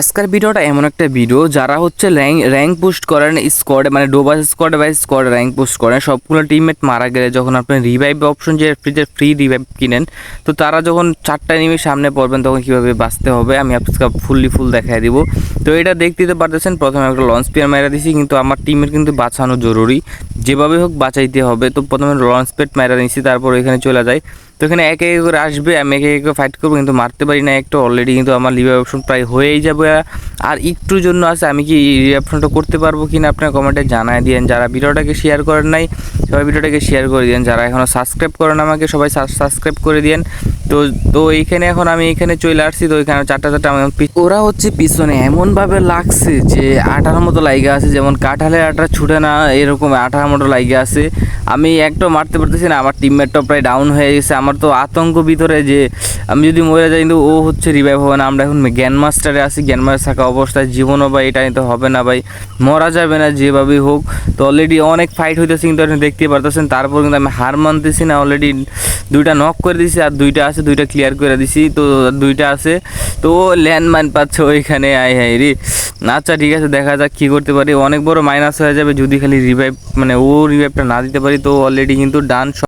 আজকের ভিডিওটা এমন একটা ভিডিও যারা হচ্ছে র্যাঙ্ক র্যাঙ্ক পোস্ট করেন স্কোয়াডে মানে ডোবাস স্কোয়াডে বা স্কোয়াডে র্যাঙ্ক পোস্ট করেন, সবগুলো টিমমেট মারা গেলে যখন আপনি রিভাইভ অপশন যে ফ্রিজে ফ্রি রিভাইভ কিনেন, তো তারা যখন চারটা নিমিষ সামনে পড়বেন, তখন কীভাবে বাঁচতে হবে, আমি আজকে ফুললি ফুল দেখাই দিব। তো এটা দেখতে তো পারতেছেন, প্রথমে একটা লঞ্চ পেয়ার মেরা দিছি, কিন্তু আমার টিমের কিন্তু বাঁচানো জরুরি। যেভাবে হোক বাঁচাইতে হবে, তো প্রথমে লঞ্চ পেট মেরা নিছি, তারপর এখানে চলে যায় তো এখানে একে একে করে আসবে, আমি একে একে ফাইট করব, কিন্তু মারতে পারি না একটু অলরেডি কিন্তু আমার লিভার অপশন প্রায় হয়েই যাবে। আর একটুর জন্য আছে, আমি কি এই অপশনটা করতে পারব কি না আপনার কমেন্টে জানায় দিয়েন। যারা ভিডিওটাকে শেয়ার করেন নাই সবাই ভিডিওটাকে শেয়ার করে দিন যারা এখনও সাবস্ক্রাইব করেন আমাকে, সবাই সাবস্ক্রাইব করে দিন তো তো এইখানে এখন আমি এখানে চলে আসছি, তো এখানে চারটা চারটা ওরা হচ্ছে পিছনে এমনভাবে লাগছে যে আঠার মতো লাইগা আছে, যেমন কাঁঠালের আটা ছুটে না, এরকম আঠার মতো লাইগা আছে। আমি একটাও মারতে পারতেছি না, আমার টিমমেটটাও প্রায় ডাউন হয়ে গেছে। আমার তো আতঙ্ক ভিতরে যে আমি যদি মরে যাই, কিন্তু ও হচ্ছে রিভাইভ হবে না। আমরা এখন জ্ঞান মাস্টারে আছি, জ্ঞান মাস্টার থাকা অবস্থায়। জীবনও ভাই এটা নিতে হবে না ভাই। মরা যাবে না, যেভাবেই হোক। তো অলরেডি অনেক ফাইট হইতেছে, কিন্তু আপনি দেখতেই পারতেছেন, তারপর কিন্তু আমি হার মানতেছি না অলরেডি দুইটা নক করে দিছি আর দুইটা আছে, দুইটা ক্লিয়ার করে দিছি। তো দুইটা আছে, তো ল্যান্ড ল্যান্ডমাইন পাচ্ছে ওইখানে আই হাই রে। আচ্ছা ঠিক আছে, দেখা যাক কী করতে পারি। অনেক বড় মাইনাস হয়ে যাবে যদি খালি রিভাইভ মানে ও রিভাইভটা না দিতে পারি, তো অলরেডি কিন্তু ডান